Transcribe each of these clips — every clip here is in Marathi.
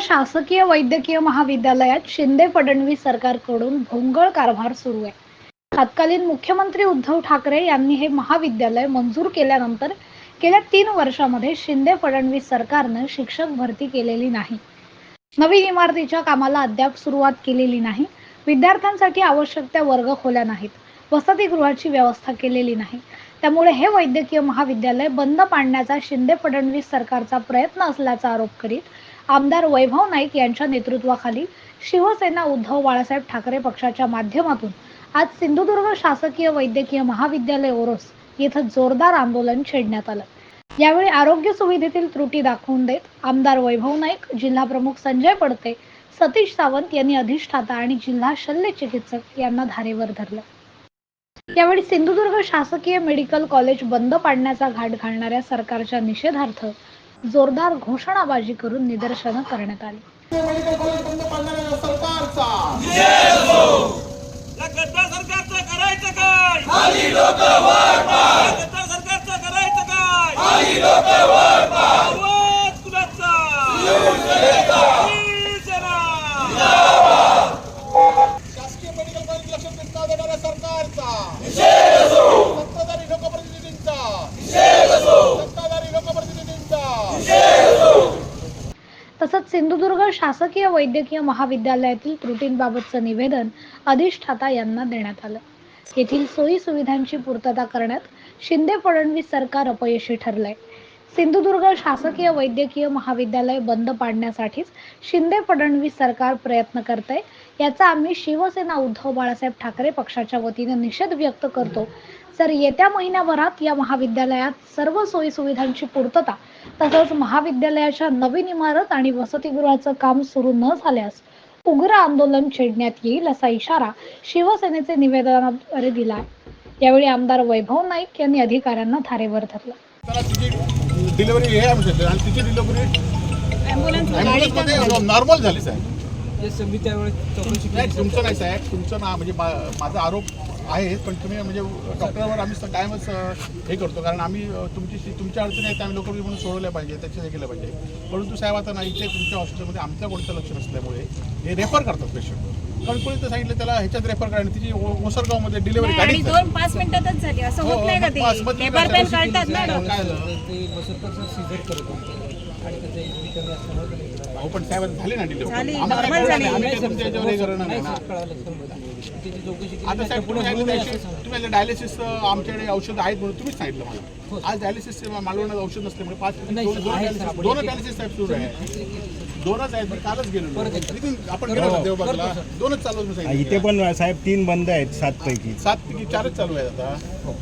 शासकीय वैद्यकीय महाविद्यालयात शिंदे फडणवीस सरकारकडून भोंगळ कारभार सुरू आहे. तत्कालीन मुख्यमंत्री उद्धव ठाकरे यांनी हे महाविद्यालय मंजूर केल्यानंतर गेल्या तीन वर्षामध्ये शिंदे फडणवीस सरकारनं शिक्षक भरती केलेली नाही. नवीन इमारतीच्या कामाला अद्याप सुरुवात केलेली नाही. विद्यार्थ्यांसाठी आवश्यक त्या वर्ग खोल्या नाहीत. वसतिगृहाची व्यवस्था केलेली नाही. त्यामुळे हे वैद्यकीय महाविद्यालय बंद पाडण्याचा शिंदे फडणवीस सरकारचा प्रयत्न असल्याचा आरोप करीत आमदार वैभव नाईक यांच्या नेतृत्वाखाली शिवसेना उद्धव बाळासाहेब ठाकरे पक्षाच्या माध्यमातून आज सिंधुदुर्ग शासकीय वैद्यकीय महाविद्यालय ओरोस येथे जोरदार आंदोलन छेडण्यात आलं. यावेळी आरोग्य सुविधेतील त्रुटी दाखवून देत आमदार वैभव नाईक जिल्हा प्रमुख संजय पडते सतीश सावंत यांनी अधिष्ठाता आणि जिल्हा शल्य चिकित्सक यांना धारेवर धरलं. यावेळी सिंधुदुर्ग शासकीय मेडिकल कॉलेज बंद पाडण्याचा घाट घालणाऱ्या सरकारच्या निषेधार्थ जोरदार घोषणाबाजी करून निदर्शनं करण्यात आली. मेडिकल कॉलेज बंद पाडणाऱ्या सरकारचा या गद्दार सरकारचं करायचं काय खाली लोक वर पाय गद्दार सरकारचं करायचं काय खाली लोक वर पाय आवाज कुणाचा शिवसेना शासकीय मेडिकल कॉलेज लक्ष देत न देणाऱ्या सरकारचा सत्ताधारी लोकप्रतिनिधींचा सत्ताधारी लोकप्रतिनिधींचा तसंच सिंधुदुर्ग शासकीय वैद्यकीय महाविद्यालयातील त्रुटींबाबतचं निवेदन अधिष्ठाता यांना देण्यात आलं. येथील सोयी सुविधांची पूर्तता करण्यात शिंदे फडणवीस सरकार अपयशी ठरलंय. सिंधुदुर्ग शासकीय वैद्यकीय महाविद्यालय बंद पाडण्यासाठीच शिंदे फडणवीस सरकार प्रयत्न करतंय. याचा आम्ही शिवसेना उद्धव बाळासाहेब ठाकरे पक्षाच्या वतीने निषेध व्यक्त करतो. जर येत्या महिन्याभरात या महाविद्यालयात सर्व सोयी सुविधांची पूर्तता तसंच महाविद्यालयाच्या नवीन इमारत आणि वसतिगृहाचं काम सुरू न झाल्यास उग्र आंदोलन छेडण्यात येईल असा इशारा शिवसेनेचे निवेदनाद्वारे दिला आहे यावेळी आमदार वैभव नाईक यांनी अधिकाऱ्यांना धारेवर धरलं. डिलिव्हरी हे आणि तिची डिलिव्हरी नॉर्मल झाली साहेब. जे समिती त्यावेळेस चौकशी नाही तुमचं नाही साहेब. तुमचं ना म्हणजे मा- माझा आरोप आहे पण तुम्ही म्हणजे डॉक्टरवर आम्ही कायमच हे करतो. कारण आम्ही तुमची तुमच्या अडचणी आहेत आम्ही लोकांनी म्हणून सोडवल्या पाहिजे त्याचे हे केलं पाहिजे. परंतु साहेब आता नाही इथे तुमच्या हॉस्पिटलमध्ये आमच्या कोणतं लक्ष नसल्यामुळे हे रेफर करतात पेशंट कारण कोणी तर सांगितलं त्याला ह्याच्यात रेफर करा आणि तिची ओसरगावमध्ये डिलिव्हरी आणि गाडी दोन पाच मिनिटातच झाली असं होत नाही का ते? पेपर पेन काढतात ना डॉक्टर. अहो पण साहेब झाली ना झाली, normal झाली. आम्ही तुमच्या याच्यावर हे करणार नाही नाही ना त्याची चौकशी आता साहेब पुढे तुम्ही डायलिसिस सांगितलं. तुम्ही डायलिसिस आमच्याकडे औषध आहेत म्हणून तुम्हीच सांगितलं मला. आज डायलिसिस मालवण्यात औषध नसल्यामुळे पाच नाही, दोन आपण डायलिसिस साहेब सुरू आहे. दोनच आहेत मी कालच गेलो परत एकदा. इथून आपण गेलो ना देवबागला. दोनच चालू सांगितलं. इथे पण साहेब तीन बंद आहेत सात पैकी सात पैकी चारच चालू आहेत आता. मग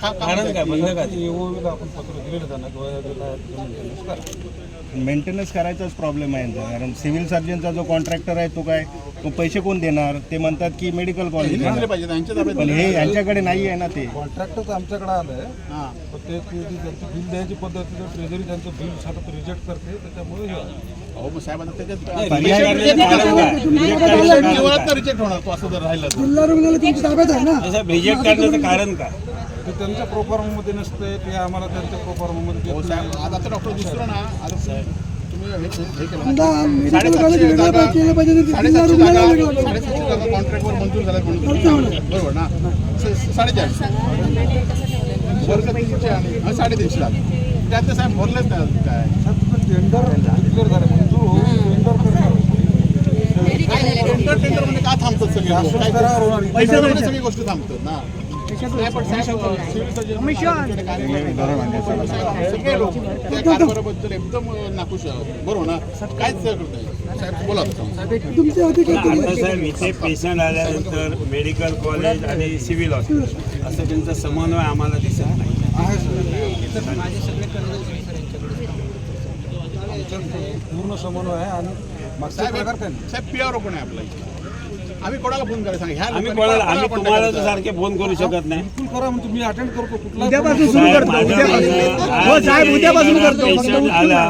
का- का मेंटेनन्स करायचाच प्रॉब्लेम आहे यांचा कारण सिव्हिल सर्जनचा जो कॉन्ट्रॅक्टर आहे तो काय तो पैसे कोण देणार? ते म्हणतात की मेडिकल कॉलेज पाहिजे ना, ताब्यात पण हे. यांच्याकडे नाही आहे ना ते. कॉन्ट्रॅक्टर आमच्याकडे आलंय. हां. पण ते ते- ते त्यांचं बिल द्यायची पद्धती ट्रेजरी त्यांचं बिल सतत रिजेक्ट करते त्याच्यामुळे हे आहे. अहो मग साहेब आता त्याच्यात पर्याय रिजेक्ट होणार तो असं जर राहिलं तर. रिजेक्ट करण्याचं कारण का ते त्यांच्या प्रोफॉर्ममध्ये नसते ते आम्हाला त्यांच्या प्रोफॉर्ममध्ये हो देत साहेब नाही. आज आता डॉक्टर दुसरं ना. आता तुम्ही केलं ना. साडेसातशे जागा साडेसातशे जागा साडेसातशे जागा कॉन्ट्रॅक्टवर मंजूर झाल्या म्हणून. बरोबर ना? स- साडेचारशे वर्ग तीनशे आणि साडेतीनशे जागा. त्यातले साहेब भरलेच नाही काय? टेंडर डिक्लेअर झालं मंजूर होऊन टेंडर टेंडर टेंडर म्हणजे का थांबतात सगळे. पैशामुळे सगळी गोष्टी थांबतात ना? पण सगळे लोक त्या कारभाराबद्दल एकदम नाखुश बरोबर ना? कायच करत नाही साहेब बोला साहेब इथे पेशंट आल्यानंतर मेडिकल कॉलेज आणि सिव्हिल हॉस्पिटल असं त्यांचा समन्वय आम्हाला दिसत नाही. आहे सर. माझे सगळे कर्ज सर यांच्याकडे आमच्यात पूर्ण समन्वय आहे आणि मागचा साहेब प्रकार काय नाही साहेब पी आर कोण आहे आपला इथे? आम्ही कोणाला फोन करायला सांगा? ह्या आम्ही लोकांनी कोणाला आम्ही तुम्हाला तर सारखे फोन करू शकत नाही. बिलकुल करा म्हणजे मी अटेंड करतो. कुठला साहेब, पेशंट आला.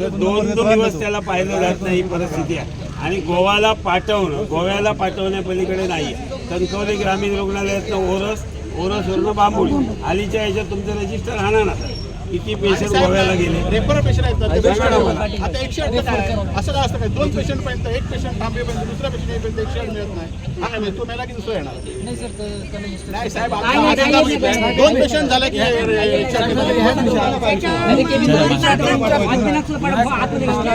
तर दोन दोन दिवस त्याला पाहिलं जात नाही ही परिस्थिती आहे. आणि गोवाला पाठवणं गोव्याला पाठवण्यापलीकडे नाही कणकवली ग्रामीण रुग्णालयातनं ओरस ओरसवरनं बांबोळी. आलीच्या ह्याच्यात तुमचं रजिस्टर राहणार ना. किती पेशंट गोव्याला गेले. रेफर पेशंट आहेत. आता एकशे आठ असं काय असतं काय दोन पेशंट पर्यंत एक पेशंट थांबेपर्यंत दुसऱ्या पेशंट येईपर्यंत एकशे आठ मिळत नाही. हा तो मेला की दुसरा येणार? नाही सर नाही साहेब. दोन पेशंट झाले की एकशे आठ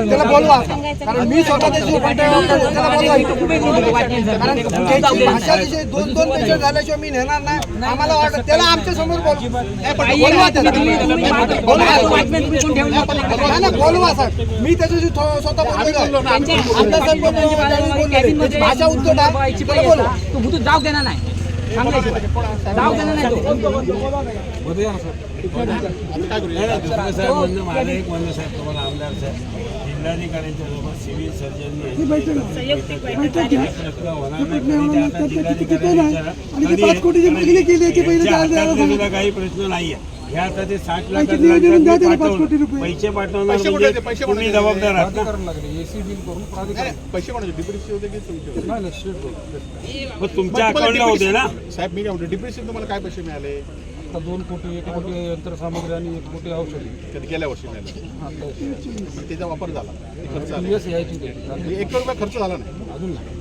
त्याला बोलवा. कारण मी स्वतः त्याची त्याला बोलवा. कारण त्याची भाषा जशी दोन दोन पेशंट झाल्याशिवाय मी नेणार नाही. आम्हाला ऑर्डर त्याला आमच्यासमोर बोलवा बोलवा त्याला. मी त्याच्याशी स्वतः बोललो भाषा उत्तर आहे त्याला तू जाऊ देणार नाही जाऊ देणार नाही तो एक म्हणणं साहेब तुम्हाला आमदार साहेब जिल्हाधिकाऱ्यांच्या सोबत सिव्हिल सर्जननी प्रश्न नाही आहे आता. पैसे पाठवणार पैसे म्हणजे कुठे? पैसे तुम्ही? जबाबदार आहात. ना करायला लागले एसी डील करून नाही, प्राधिकरण. नाही, पैसे कोणाचे डिप्रेशन होते की तुमचे होते? नाही नाही स्टेट बोर्ड मग तुमच्या अकाउंटला होते ना? साहेब मी काय म्हणतो डिप्रेशन तुम्हाला काय पैसे मिळाले? आता दोन कोटी एक कोटी यंत्रसामग्री आणि एक कोटी औषधी. कधी गेल्या वर्षी मिळाले? हा त्याचा वापर झाला. ते खर्च आला यायची त्याची. एक रुपया खर्च झाला नाही. अजून नाही.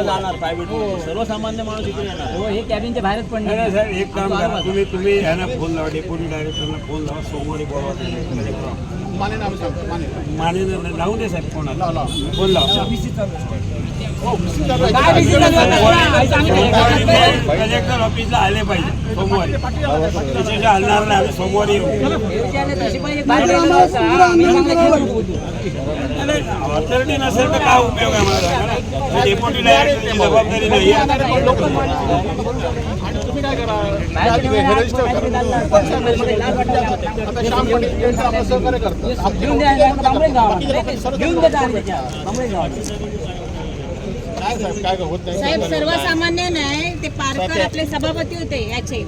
हे. सर्वसामान्य माणूस इथे येणार. हो हे कॅबिनच्या बाहेरच पडणार नाही, साहेब एक काम करा. तुम्ही तुम्ही यांना फोन लावा डेप्युटी डायरेक्टरला फोन लावा सोमवारी बोलवा त्यांना कलेक्टर माने. नाव सांगतो माने माने लावून दे साहेब फोन लाव, लाव. फोन लावा हो busy चालू आहे. कलेक्टर ऑफिसला आले पाहिजे सोमवारी. हलणार नाही आम्ही सोमवारी येऊ. ऑथॉरिटी नसेल तर काय उपयोग आहे? मला डेप्युटी डायरेक्टरची जबाबदारी नाही आहे. आणि काय करा साहेब सर्वसामान्य नाही ते पारकर आपले सभापती होते याचे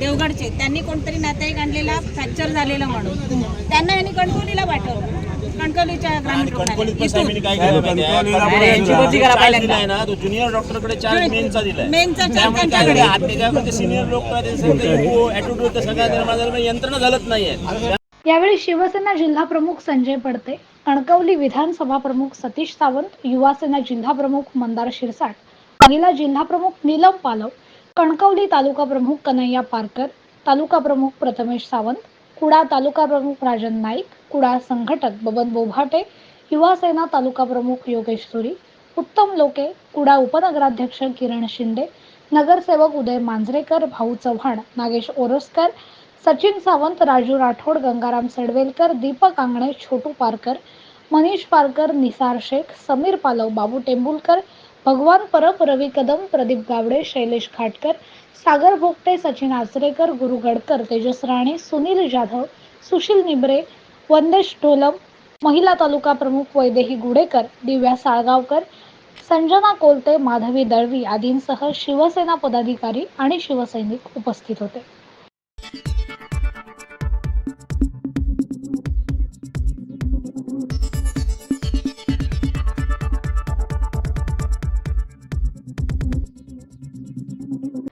देवगडचे. त्यांनी कोणतरी नातेवाईक आणलेला फ्रॅक्चर झालेला म्हणून. त्यांना यांनी कणकवलीला पाठवलं. कणकवलीच्या ग्रामीण रुग्णालयात. यांची बदली करा पहिल्यांदा. ज्युनियर डॉक्टरकडे चार्ज मेनचा दिलाय मेनचा चार्ज त्यामुळे त्यांच्याकडे त्याकडे त्याच्याकडे सिनियर लोक ऍटिट्यूड सगळ्या निर्माण झालं यंत्रणा झालत नाहीये. यावेळी शिवसेना जिल्हा प्रमुख संजय पडते कणकवली विधानसभा प्रमुख सतीश सावंत युवासेना जिल्हा प्रमुख मंदार शिरसाट महिला जिल्हा प्रमुख नीलम पालव कणकवली तालुका प्रमुख कन्हैया पारकर तालुका प्रमुख प्रथमेश सावंत कुडा तालुका प्रमुख राजन नाईक कुडा संघटक बबन बोभाटे युवासेना तालुका प्रमुख योगेश सुरी उत्तम लोके कुडा उपनगराध्यक्ष किरण शिंदे नगरसेवक उदय मांजरेकर भाऊ चव्हाण नागेश ओरसकर सचिन सावंत राजू राठोड गंगाराम सडवेलकर दीपक आंगणे छोटू पारकर मनीष पारकर निसार शेख समीर पालव बाबू टेंबुलकर भगवान परब रवी कदम प्रदीप गावडे शैलेश खाटकर सागर भोगटे सचिन आचरेकर गुरु गडकर तेजस राणे सुनील जाधव सुशील निबरे वंदेश ढोलम महिला तालुका प्रमुख वैदेही गुडेकर दिव्या साळगावकर संजना कोलते माधवी दळवी आदींसह शिवसेना पदाधिकारी आणि शिवसैनिक उपस्थित होते.